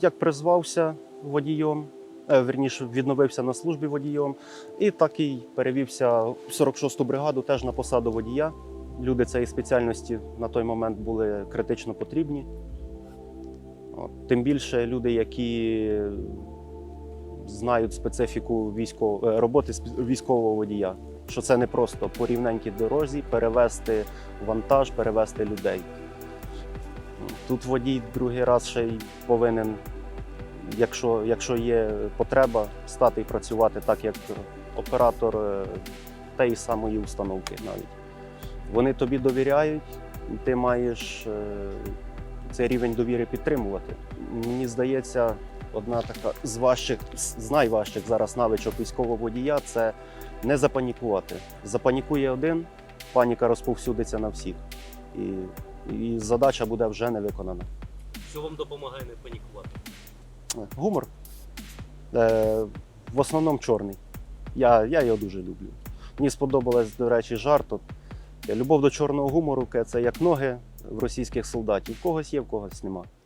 Як призвався водієм, е, верніше відновився на службі водієм, і так і перевівся в 46-ту бригаду теж на посаду водія. Люди цієї спеціальності на той момент були критично потрібні. От, тим більше люди, які знають специфіку військов... е, роботи військового водія, що це не просто по рівненькій дорозі перевезти вантаж, перевезти людей. Тут водій другий раз ще й повинен, якщо, якщо є потреба, стати і працювати так, як оператор е, тієї самої установки навіть. Вони тобі довіряють, ти маєш е, цей рівень довіри підтримувати. Мені здається, одна така з важчих, з найважчих зараз навичок військового водія це не запанікувати. Запанікує один, паніка розповсюдиться на всіх. І, і задача буде вже не виконана. Що вам допомагає не панікувати? Гумор. Е, в основному чорний. Я, я його дуже люблю. Мені сподобалось, до речі, жарт. От, любов до чорного гумору це як ноги в російських солдатів. В когось є, в когось нема.